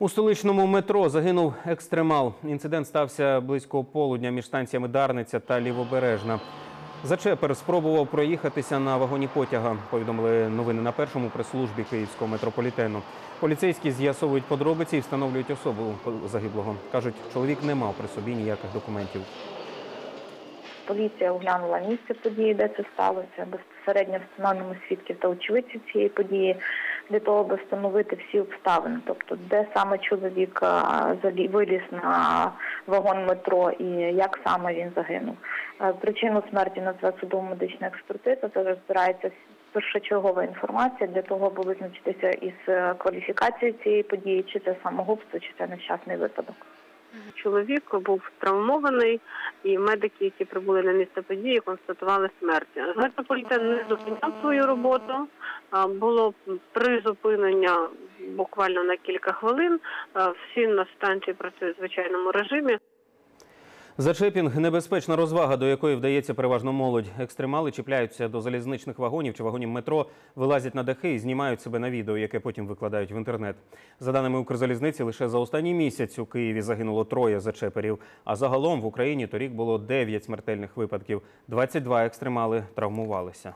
У столичному метро загинув екстремал. Інцидент стався близько полудня між станціями Дарниця та Лівобережна. Зачепер спробував проїхатися на вагоні потяга. Повідомили новини на першому прес-службі київського метрополітену. Поліцейські з'ясовують подробиці і встановлюють особу загиблого. кажуть, чоловік не мав при собі ніяких документів. Поліція оглянула місце події, де це сталося. Безпосередньо встановлюємо свідків та очевидців цієї події для того, аби встановити всі обставини, тобто де саме чоловік залі- виліз на вагон метро і як саме він загинув. Е, Причину смерті назве судово-медична експертиза, це збирається першочергова інформація для того, аби визначитися із е, кваліфікацією цієї події, чи це самогубство, чи це нещасний випадок. Чоловік був травмований, і медики, які прибули на місце події, констатували смерть. Метрополітен не зупиняв свою роботу. Було призупинення буквально на кілька хвилин. Всі на станції працюють в звичайному режимі. Зачепінг небезпечна розвага, до якої вдається переважно молодь. Екстремали чіпляються до залізничних вагонів чи вагонів метро, вилазять на дахи і знімають себе на відео, яке потім викладають в інтернет. За даними Укрзалізниці, лише за останній місяць у Києві загинуло троє зачеперів. А загалом в Україні торік було 9 смертельних випадків. 22 екстремали травмувалися.